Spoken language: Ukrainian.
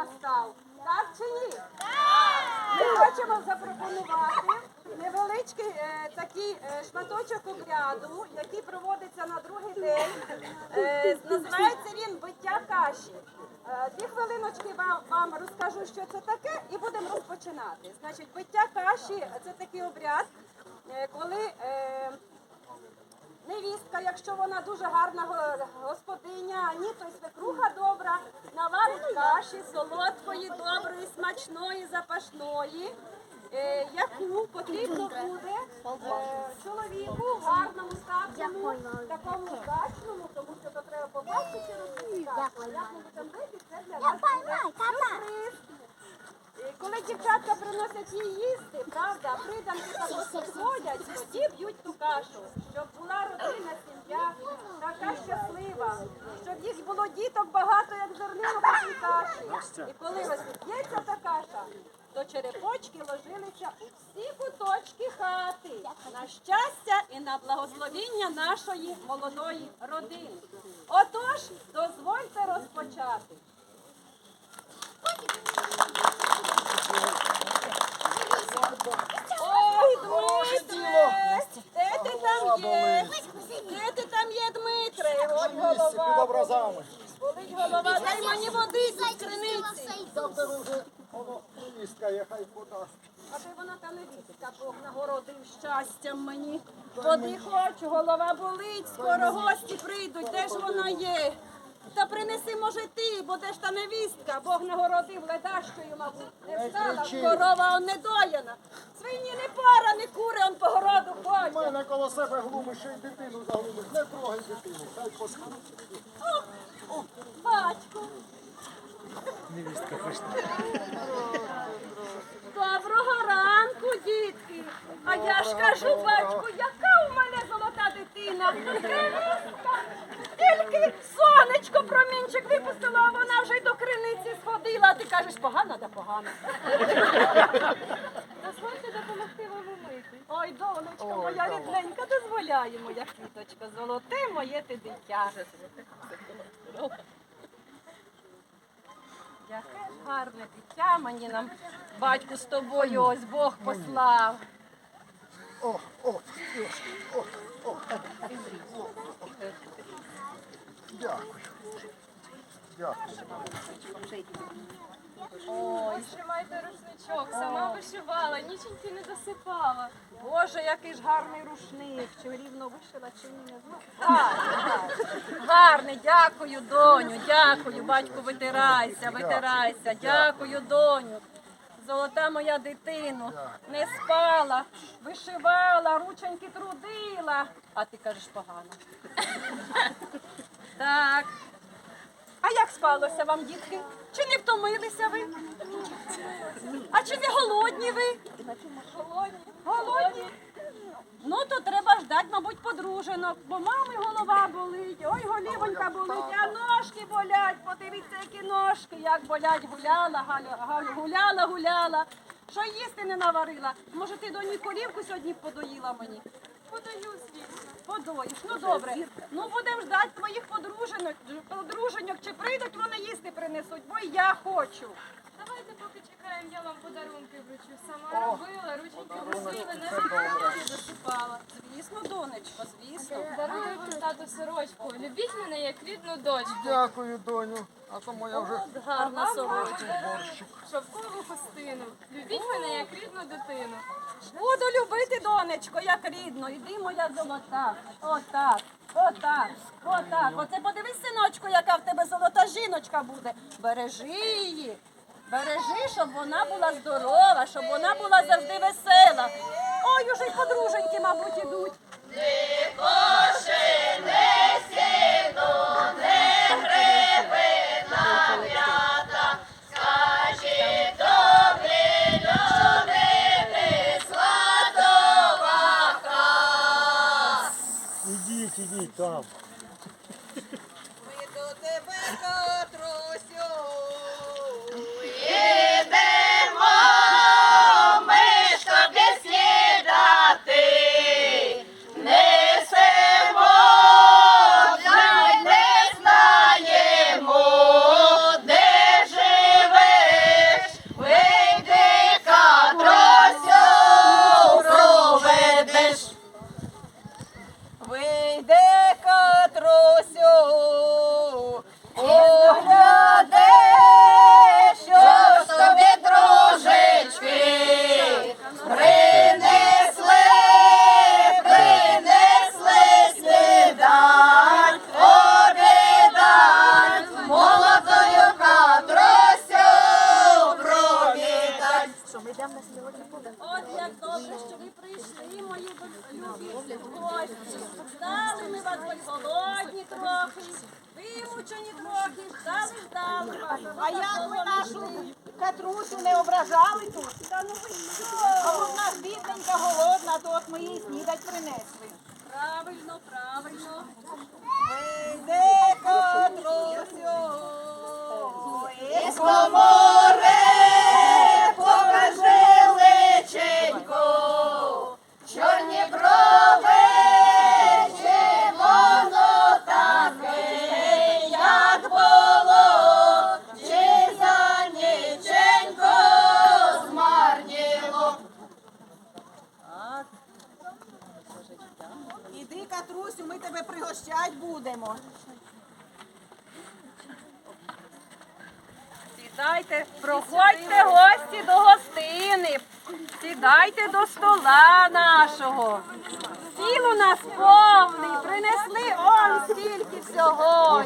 настав. Так чи ні? Ми хочемо запропонувати невеличкий е, такий е, шматочок обряду, який проводиться на другий день. Е, називається він биття каші. Е, дві хвилиночки вам, вам розкажу, що це таке, і будемо розпочинати. Значить, биття каші це такий обряд, е, коли. Е, невістка, якщо вона дуже гарна господиня, ні, то й свекруха добра, наварить каші солодкої, доброї, смачної, запашної, е, яку потрібно буде е, чоловіку гарному, статному, такому удачному, тому що то треба побачити розуміти. Як ми будемо бити, це для нас буде сюрприз. І Коли дівчатка приносять їй їсти, правда, приданки так ось цій каші. І коли розіб'ється та каша, то черепочки ложилися у всі куточки хати на щастя і на благословіння нашої молодої родини. Отож, дозвольте розпочати. Ой, Дмитре, де ти там є? Де ти там є, Дмитре? Ой, під голова. образами. Болить голова, дай мені води з тебе вже воно міністка, є, хай подасть. А ти вона та невістка, Бог нагородив щастям мені. Води хочу, голова болить, скоро гості прийдуть, де ж вона є? Та принеси, може, ти, бо де ж та невістка, Бог нагородив ледащою, мабуть. Не встала, корова он не. Свині не пара, не кури, он по городу У мене коло себе глумиш, ще й дитину заглумиш. Не трогай дитину, хай поспить. О, Батько. Доброго ранку, дітки. А я ж кажу, батьку, яка у мене золота дитина. Криницька. Тільки сонечко промінчик випустила, а вона вже й до криниці сходила. А ти кажеш, погано. Дозвольте допомогти вам умити. Ой, донечко, моя рідненька, дозволяє, моя квіточка, золоте моє ти дитя. Яке ж гарне дитя мені нам батьку з тобою ось Бог послав. О, о, о, о, о. Дякую. Дякую. Ой, Ось тримайте рушничок, сама вишивала, ніченьки не досипала. Боже, який ж гарний рушник. Чи рівно вишила, чи ні, не знаю. Гарний, дякую, доню, дякую, батьку, витирайся, витирайся, дякую, доню. Золота моя дитино, не спала, вишивала, рученьки трудила. А ти кажеш погано. Так. А як спалося вам, дітки? Чи не втомилися ви? А чи не голодні ви? Голодні. Голодні. Ну то треба ждати, мабуть, подружинок, бо мами голова болить, ой, голівонька болить, а ножки болять. Подивіться, які ножки, як болять, гуляла, Галя, гуляла, гуляла. Що їсти не наварила? Може, ти до корівку сьогодні подоїла мені? Подаю, звісно. Подоїш, ну добре. Ну будемо ждати твоїх подруженьок, чи прийдуть вони їсти принесуть, бо я хочу. Давайте поки чекаємо, я вам подарунки вручу. Сама робила, рученьки висіли, не досипала. Звісно, донечко, звісно. Дарую вам тату сорочку. Любіть мене як рідну дочку. Дякую, доню. А то моя вже От гарна сорочка. Шовкову хустину. Любіть мене як рідну дитину. Буду любити, донечко, як рідно. Іди, моя золота. Отак, отак, отак. Оце подивись, синочку, яка в тебе золота жіночка буде. Бережи її. Бережи, щоб вона була здорова, щоб вона була завжди весела. Ой, уже й подруженьки, мабуть, ідуть. Гості. Ждали ми вас, ви голодні трохи, вимучені трохи, ждали, ждали вас. А як ви нашу Катрусю не ображали тут? Та ну ви що? А от нас бідненька голодна, то от ми їй снідать принесли. Правильно, правильно. Вийде Катрусю, із покажи будемо. Сідайте, проходьте гості до гостини. Сідайте до стола нашого. Стіл у нас повний, принесли он стільки всього.